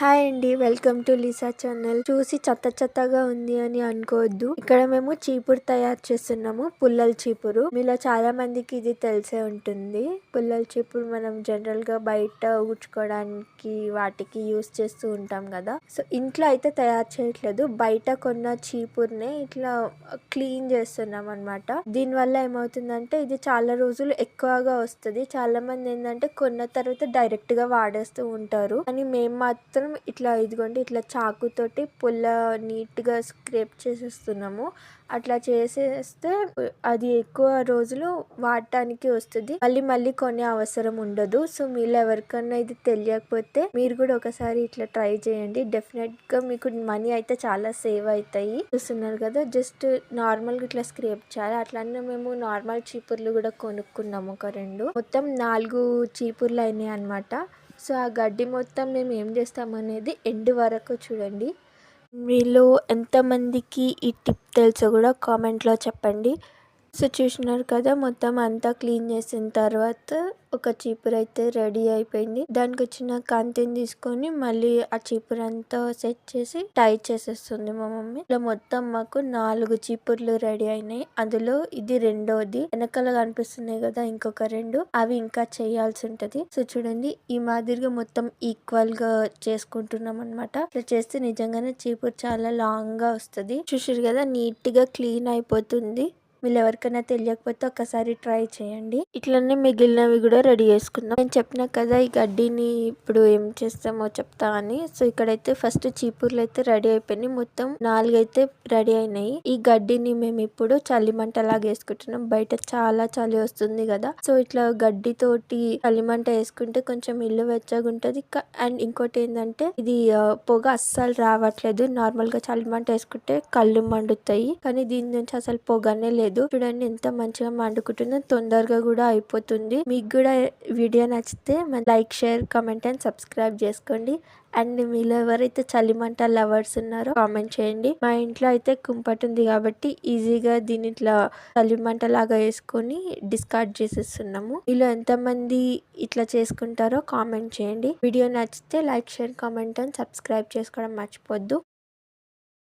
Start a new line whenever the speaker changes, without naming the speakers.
Hi అండి welcome to Lisa channel. చూసి చెత్త చెత్తగా ఉంది అని అనుకోవద్దు. ఇక్కడ మేము చీపురు తయారు చేస్తున్నాము పుల్లల చీపురు. మీలో చాలా మందికి ఇది తెలిసే ఉంటుంది. పుల్లల చీపురు మనం జనరల్గా బయట ఊడ్చుకోవడానికి వాటికి యూస్ చేస్తూ ఉంటాం కదా. సో ఇంట్లో అయితే తయారు చేయట్లేదు. బయట కొన్న చీపురునే ఇట్లా క్లీన్ చేస్తున్నాం అనమాట దీని వల్ల ఏమవుతుందంటే ఇది చాలా రోజులు ఎక్కువగా వస్తుంది. చాలా మంది ఏంటంటే కొన్న తర్వాత డైరెక్ట్గా వాడేస్తూ ఉంటారు. కానీ మేము మాత్రం ఇట్లా ఇదిగోండి ఇట్లా చాకుతోటి పుల్ల నీట్గా స్క్రేప్ చేసేస్తున్నాము. అట్లా చేసేస్తే అది ఎక్కువ రోజులు వాడటానికి వస్తుంది. మళ్ళీ మళ్ళీ కొనే అవసరం ఉండదు. సో మీలో ఎవరికన్నా ఇది తెలియకపోతే మీరు కూడా ఒకసారి ఇట్లా ట్రై చేయండి. డెఫినెట్గా మీకు మనీ అయితే చాలా సేవ్ అవుతాయి. చూస్తున్నారు కదా జస్ట్ నార్మల్గా ఇట్లా స్క్రేప్ చేయాలి. అట్లానే మేము నార్మల్ చీపుర్లు కూడా కొనుక్కున్నాము ఒక రెండు. మొత్తం నాలుగు చీపుర్లు అయినాయి అన్నమాట. సో ఆ గడ్డి మొత్తం మేము ఏం చేస్తామనేది ఎండ్ వరకు చూడండి. మీలో ఎంతమందికి ఈ టిప్ తెలుసో కూడా కామెంట్లో చెప్పండి. సో చూసినారు కదా మొత్తం అంతా క్లీన్ చేసిన తర్వాత ఒక చీపురు అయితే రెడీ అయిపోయింది. దానికి వచ్చిన కాంతిని తీసుకొని మళ్ళీ ఆ చీపురు అంతా సెట్ చేసి టై చేసేస్తుంది మా మమ్మీ. ఇలా మొత్తం మాకు నాలుగు చీపుర్లు రెడీ అయినాయి. అందులో ఇది రెండోది. వెనకాల కనిపిస్తున్నాయి కదా ఇంకొక రెండు. అవి ఇంకా చేయాల్సి ఉంటది. సో చూడండి ఈ మాదిరిగా మొత్తం ఈక్వల్గా చేసుకుంటున్నాం అనమాట ఇట్లా చేస్తే నిజంగానే చీపురు చాలా లాంగ్గా వస్తుంది. చూసారు కదా నీట్గా క్లీన్ అయిపోతుంది. వీళ్ళు ఎవరికైనా తెలియకపోతే ఒకసారి ట్రై చేయండి. ఇట్లనే మిగిలినవి కూడా రెడీ చేసుకుందాం. నేను చెప్పిన కదా ఈ గడ్డిని ఇప్పుడు ఏం చేస్తామో చెప్తా అని. సో ఇక్కడైతే ఫస్ట్ చీపుర్లు అయితే రెడీ అయిపోయినాయి. మొత్తం నాలుగు అయితే రెడీ అయినాయి. ఈ గడ్డిని మేము ఇప్పుడు చలిమంట లాగా వేసుకుంటున్నాం. బయట చాలా చలి వస్తుంది కదా. సో ఇట్లా గడ్డితోటి చలిమంట వేసుకుంటే కొంచెం ఇల్లు వెచ్చగా ఉంటుంది. అండ్ ఇంకోటి ఏంటంటే ఇది పొగ అస్సలు రావట్లేదు. నార్మల్గా చలిమంట వేసుకుంటే కళ్ళు మండుతాయి. కానీ దీని నుంచి అసలు పొగనే లేదు. లేదు. చూడండి ఎంత మంచిగా మండుకుంటుందో తొందరగా కూడా అయిపోతుంది. మీకు కూడా వీడియో నచ్చితే like share comment and subscribe చేసుకోండి. అండ్ మీలో ఎవరైతే చలిమంట లవర్స్ ఉన్నారో కామెంట్ చేయండి. మా ఇంట్లో అయితే కుంపటి ఉంది కాబట్టి ఈజీగా దీని ఇట్లా చలిమంట లాగా వేసుకొని డిస్కార్డ్ చేసేస్తున్నాము. మీలో ఎంతమంది ఇట్లా చేసుకుంటారో కామెంట్ చేయండి. వీడియో నచ్చితే like share comment and subscribe చేసుకోవడం మర్చిపోద్దు.